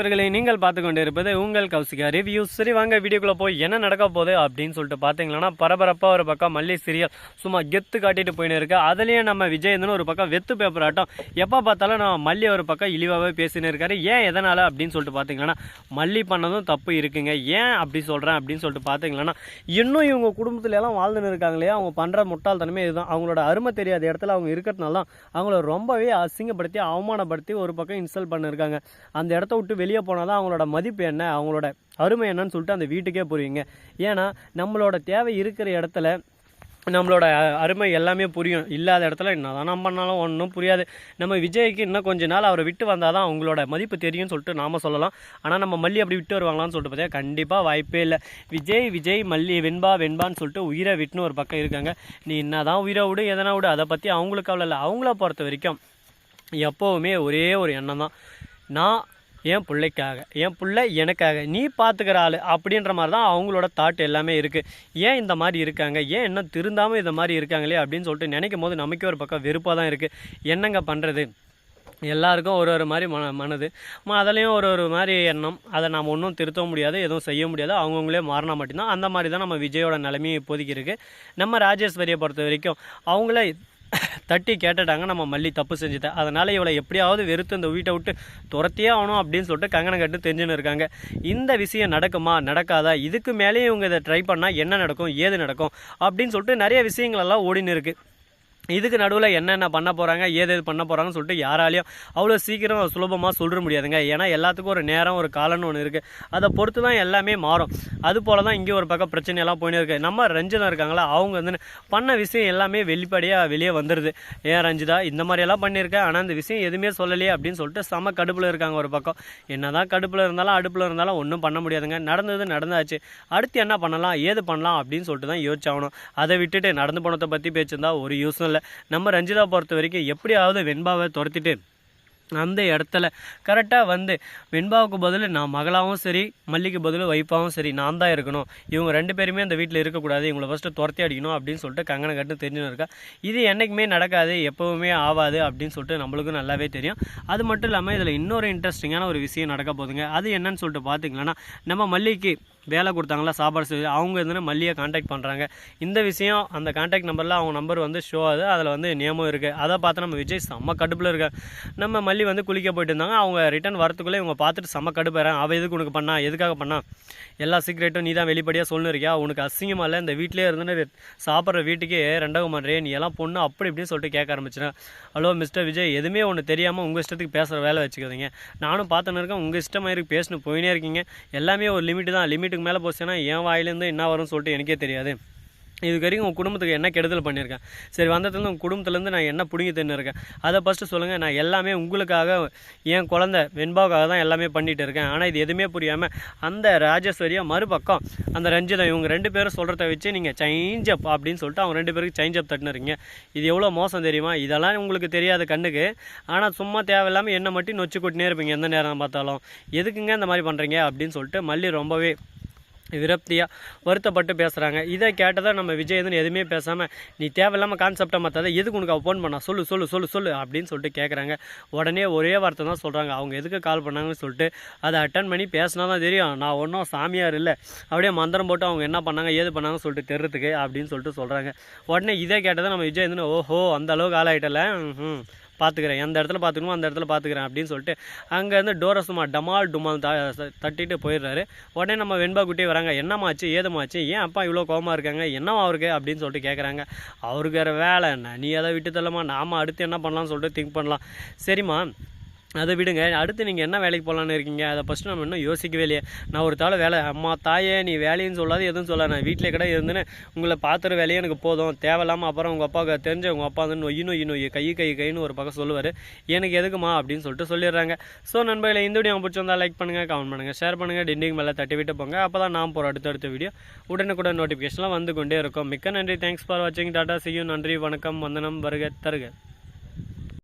நண்பர்களே நீங்கள் பார்த்து கொண்டு இருப்பது உங்கள் கௌசிகா ரிவ்யூ சரி வாங்க வீடியோக்குள்ளே போய் என்ன நடக்க போகுது அப்படின்னு சொல்லிட்டு பார்த்தீங்கன்னா பரபரப்பாக ஒரு பக்கம் மல்லி சீரியல் சும்மா கெத்து காட்டிட்டு போயின்னு இருக்கு. அதுலேயே நம்ம விஜயந்தன் ஒரு பக்கம் வெத்து பேப்பர் ஆட்டம். எப்போ பார்த்தாலும் நம்ம மல்லி ஒரு பக்கம் இழிவாகவே பேசின்னு இருக்காரு. ஏன் எதனால் அப்படின்னு சொல்லிட்டு பார்த்தீங்கன்னா மல்லி பண்ணதும் தப்பு இருக்குங்க. ஏன் அப்படி சொல்கிறேன் அப்படின்னு சொல்லிட்டு பார்த்தீங்கன்னா இன்னும் இவங்க குடும்பத்துல எல்லாம் வாழ்ந்துன்னு இருக்காங்களே அவங்க பண்ணுற முட்டாள்தனமே இதுதான். அவங்களோட அருமை தெரியாத இடத்துல அவங்க இருக்கிறதுனால தான் அவங்கள ரொம்பவே அசிங்கப்படுத்தி அவமானப்படுத்தி ஒரு பக்கம் இன்சல்ட் பண்ணிருக்காங்க. அந்த இடத்த விட்டு வெளியே வெளியே போனால் தான் அவங்களோட மதிப்பு என்ன அவங்களோட அருமை என்னன்னு சொல்லிட்டு அந்த வீட்டுக்கே புரியுங்க. ஏன்னா நம்மளோட தேவை இருக்கிற இடத்துல நம்மளோட அருமை எல்லாமே புரியும். இல்லாத இடத்துல என்னதான் நம்ம பண்ணாலும் ஒன்றும் புரியாது. நம்ம விஜய்க்கு இன்னும் கொஞ்ச நாள் அவரை விட்டு வந்தால் தான் அவங்களோட மதிப்பு தெரியும்னு சொல்லிட்டு நாம் சொல்லலாம். ஆனால் நம்ம மல்லி அப்படி விட்டு வருவாங்களான்னு சொல்லிட்டு பார்த்தா கண்டிப்பாக வாய்ப்பே இல்லை. விஜய் விஜய் மல்லி வெண்பா வெண்பான்னு சொல்லிட்டு உயிரை விட்டுன்னு ஒரு பக்கம் இருக்காங்க. நீ என்னதான் உயிரை விடு எதனா விடு அதை பற்றி அவங்களுக்கு அவ்வளோ இல்லை. அவங்கள பொறுத்த வரைக்கும் எப்போவுமே ஒரே ஒரு எண்ணம் தான் நான் என் பிள்ளைக்காக என் பிள்ளை எனக்காக நீ பார்த்துக்கிற ஆள் அப்படின்ற மாதிரி தான் அவங்களோட தாட் எல்லாமே இருக்குது ஏன் இந்த மாதிரி இருக்காங்க? ஏன் என்ன திருந்தாமல் இந்த மாதிரி இருக்காங்களே அப்படின்னு சொல்லிட்டு நினைக்கும் போது நமக்கே ஒரு பக்கம் வெறுப்பாக தான் இருக்குது என்னங்க பண்ணுறது எல்லாருக்கும் ஒரு ஒரு மாதிரி மன மனது. அதுலேயும் ஒரு ஒரு மாதிரி எண்ணம். அதை நாம் ஒன்றும் திருத்த முடியாது எதுவும் செய்ய முடியாது. அவங்கவுங்களே மாறினா மட்டும்தான். அந்த மாதிரி தான் நம்ம விஜயோட நிலைமையும் இப்போதைக்கு இருக்குது நம்ம ராஜேஸ்வரியை பொறுத்த வரைக்கும் அவங்களே தட்டி கேட்டுட்டாங்க நம்ம மல்லி தப்பு செஞ்சுட்டேன் அதனால் இவளை எப்படியாவது வெறுத்து இந்த வீட்டை விட்டு துரத்தியே ஆகணும் அப்படின்னு சொல்லிட்டு கங்கணம் கட்டு தெரிஞ்சுன்னு இருக்காங்க. இந்த விஷயம் நடக்குமா நடக்காதா? இதுக்கு மேலேயும் இவங்க இதை ட்ரை பண்ணால் என்ன நடக்கும் ஏது நடக்கும் அப்படின்னு சொல்லிட்டு நிறைய விஷயங்கள் எல்லாம் ஓடின்னு இருக்குது இதுக்கு நடுவில் என்னென்ன பண்ண போகிறாங்க ஏது எது பண்ண போகிறாங்கன்னு சொல்லிட்டு யாராலையும் அவ்வளோ சீக்கிரம் சுலபமாக சொல்லிட முடியாதுங்க. ஏன்னா எல்லாத்துக்கும் ஒரு நேரம் ஒரு காலம்னு ஒன்று இருக்குது அதை பொறுத்து தான் எல்லாமே மாறும். அது போல் தான் இங்கே ஒரு பக்கம் பிரச்சனையெல்லாம் போயின்னு இருக்குது நம்ம ரஞ்சிதா இருக்காங்களா அவங்க வந்து பண்ண விஷயம் எல்லாமே வெளிப்படையாக வெளியே வந்துடுது ஏன் ரஞ்சிதா இந்த மாதிரியெல்லாம் பண்ணியிருக்கேன் ஆனால் இந்த விஷயம் எதுவுமே சொல்லலையே அப்படின்னு சொல்லிட்டு செம கடுப்பில் இருக்காங்க ஒரு பக்கம். என்னதான் கடுப்பில் இருந்தாலும் அடுப்பில் இருந்தாலும் ஒன்றும் பண்ண முடியாதுங்க. நடந்தது நடந்தாச்சு. அடுத்து என்ன பண்ணலாம் ஏது பண்ணலாம் அப்படின்னு சொல்லிட்டு தான் யோசிச்சாகணும் அதை விட்டுட்டு நடந்து போனதை பற்றி பேச்சிருந்தா ஒரு யூஸும் இல்லை. நம்ம ரஞ்சிதா பொறுத்த வரைக்கும் எப்படியாவது வெண்பாவை துரத்திட்டு அந்த இடத்துல கரெக்டாக வந்து வெண்பாவுக்கு பதில் நான் மகளாகவும் சரி மல்லிக்கு பதில் வைப்பாகவும் சரி நான் தான் இருக்கணும். இவங்க ரெண்டு பேருமே அந்த வீட்டில் இருக்கக்கூடாது. இவங்களை ஃபஸ்ட்டு துரத்தி அடிக்கணும் அப்படின்னு சொல்லிட்டு கங்கனை கட்டு தெரிஞ்சுன்னு இருக்கா? இது என்றைக்குமே நடக்காது எப்போவுமே ஆகாது அப்படின்னு சொல்லிட்டு நம்மளுக்கும் நல்லாவே தெரியும். அது மட்டும் இல்லாமல் இதில் இன்னொரு இன்ட்ரெஸ்டிங்கான ஒரு விஷயம் நடக்க போகுதுங்க. அது என்னன்னு சொல்லிட்டு பார்த்தீங்கன்னா நம்ம மல்லிக்கு வேலை கொடுத்தாங்களா சாப்பாடு செய்து அவங்க வந்து மல்லியை காண்டாக்ட் பண்ணுறாங்க இந்த விஷயம் அந்த காண்டாக்ட் நம்பரில் அவங்க நம்பர் வந்து ஷோ ஆகுது. அதில் வந்து நியமம் இருக்குது அதை பார்த்து நம்ம விஜய் செம்ம கடுப்பில் இருக்க நம்ம மல்லி வந்து குளிக்க போயிட்டு இருந்தாங்க. அவங்க ரிட்டர்ன் வரத்துக்குள்ளே இவங்க பார்த்துட்டு செம்ம கடுப்பேறேன் அவள் எதுக்கு உனக்கு பண்ணா? எதுக்காக பண்ணா? எல்லா சீக்ரெட்டும் நீ தான் வெளிப்படையாக சொல்லிருக்கியா உனக்கு அசிங்கமாக இல்லை? இந்த வீட்டிலே இருந்துன்னு சாப்பிட்ற வீட்டுக்கே ரெண்டாவது பண்ணுறே நீ எல்லாம் பொண்ணு அப்படி இப்படின்னு சொல்லிட்டு கேட்க ஆரம்பிச்சிடேன் ஹலோ மிஸ்டர் விஜய் எதுவுமே ஒன்று தெரியாமல் உங்கள் இஷ்டத்துக்கு பேசுகிற வேலை வச்சுக்கிறீங்க நானும் பார்த்துன்னு இருக்கேன். உங்கள் இஷ்டமாக இருக்கு பேசணும் போயினே இருக்கீங்க. எல்லாமே ஒரு லிமிட் தான். லிமிட்டுக்கு மேலே போச்சுன்னா என் வாயிலேருந்து என்ன வரும்னு சொல்லிட்டு எனக்கே தெரியாது. இதுக்கு வரைக்கும் உங்கள் குடும்பத்துக்கு என்ன கெடுதல் பண்ணியிருக்கேன் சரி வந்ததுலேருந்து உங்கள் குடும்பத்துலேருந்து நான் என்ன பிடுங்கி தின்னுருக்கேன்? அதை ஃபஸ்ட்டு சொல்லுங்கள் நான் எல்லாமே உங்களுக்காக என் குழந்த வெண்பாவுக்காக தான் எல்லாமே பண்ணிகிட்டு இருக்கேன். ஆனால் இது எதுவுமே புரியாமல் அந்த ராஜேஸ்வரியா மறுபக்கம் அந்த ரஞ்சிதம் இவங்க ரெண்டு பேரும் சொல்கிறத வச்சு நீங்கள் சேஞ்ச் அப் அப்படின்னு சொல்லிட்டு அவங்க ரெண்டு பேருக்கு சேஞ்ச் அப் தட்டுனுறீங்க இது எவ்வளோ மோசம் தெரியுமா? இதெல்லாம் உங்களுக்கு தெரியாத கண்ணுக்கு. ஆனால் சும்மா தேவையில்லாமல் என்ன மட்டும் நொச்சு கொட்டினே இருப்பீங்க எந்த நேரம் பார்த்தாலும். எதுக்குங்க இந்த மாதிரி பண்ணுறீங்க அப்படின்னு சொல்லிட்டு மல்லி ரொம்பவே விரக்தியாக வருத்தப்பட்டு பேசுகிறாங்க இதை கேட்டதாக நம்ம விஜயதன் எதுவுமே பேசாமல் நீ தேவையில்லாமல் கான்செப்டை மாற்றாத எதுக்கு உனக்கு அவள் ஃபோன் பண்ணா? சொல்லு சொல்லு சொல்லு சொல்லு அப்படின்னு சொல்லிட்டு கேட்குறாங்க உடனே ஒரே வார்த்தை தான் சொல்கிறாங்க அவங்க எதுக்கு கால் பண்ணாங்கன்னு சொல்லிட்டு அதை அட்டன் பண்ணி பேசினா தான் தெரியும். நான் ஒன்றும் சாமியார் இல்லை. அப்படியே மந்திரம் போட்டு அவங்க என்ன பண்ணாங்க ஏது பண்ணாங்கன்னு சொல்லிட்டு தெரிறதுக்கு அப்படின்னு சொல்லிட்டு சொல்கிறாங்க உடனே இதே கேட்டதை நம்ம விஜய் விஜயதன் ஓஹோ அந்த அளவுக்கு ஆளாயிட்டல. ம் பார்த்துக்கிறேன் எந்த இடத்துல பார்த்துக்கணுமோ அந்த இடத்துல பார்த்துக்கிறேன் அப்படின்னு சொல்லிட்டு அங்கேருந்து டோரை சும்மா டமால் டுமால் த தட்டிட்டு போயிடுறாரு. உடனே நம்ம வெண்பா குட்டி வராங்க என்னமாச்சு ஏதமாச்சு ஏன் அப்பா இவ்வளோ கோபமாக இருக்காங்க? என்னவா அவருக்கு? அப்படின்னு சொல்லிட்டு கேட்குறாங்க அவருக்கு வேறு வேலை என்ன? நீ அதை விட்டு தள்ளமா? நாம அடுத்து என்ன பண்ணலாம்னு சொல்லிட்டு திங்க் பண்ணலாம். சரிம்மா அதை விடுங்க. அடுத்து நீங்கள் என்ன வேலைக்கு போகலான்னு இருக்கீங்க? அதை ஃபஸ்ட்டு நம்ம இன்னும் யோசிக்கவே இல்லையே. நான் ஒரு தாள் வேலை அம்மா தாயே நீ வேலைன்னு சொல்லாது எதுவும் சொல்ல நான் வீட்டிலே கூட இருந்துன்னு உங்களை பார்த்துற வேலையே எனக்கு போதும். தேவையில்லாமல் அப்புறம் உங்கள் அப்பாவுக்கு தெரிஞ்ச உங்கள் அப்பா வந்து நொய் நொய் நொய் கை கை கைன்னு ஒரு பக்கம் சொல்லுவார். எனக்கு எதுக்குமா அப்படின்னு சொல்லிட்டு சொல்லிடுறாங்க. ஸோ நண்பர்களை இந்த வீடியோ பிடிச்சிருந்தா லைக் பண்ணுங்கள் கமெண்ட் பண்ணுங்கள் ஷேர் பண்ணுங்கள் டிண்டிங் மேலே தட்டி விட்டு போங்க. அப்போ தான் நான் போகிற அடுத்தடுத்த வீடியோ உடனுக்குடன் நோட்டிஃபிகேஷன்லாம் வந்து கொண்டே இருக்கும். மிக்க நன்றி. தேங்க்ஸ் ஃபார் வாட்சிங் டாட்டா சியூ நன்றி வணக்கம். வந்தனம் வருக தருக.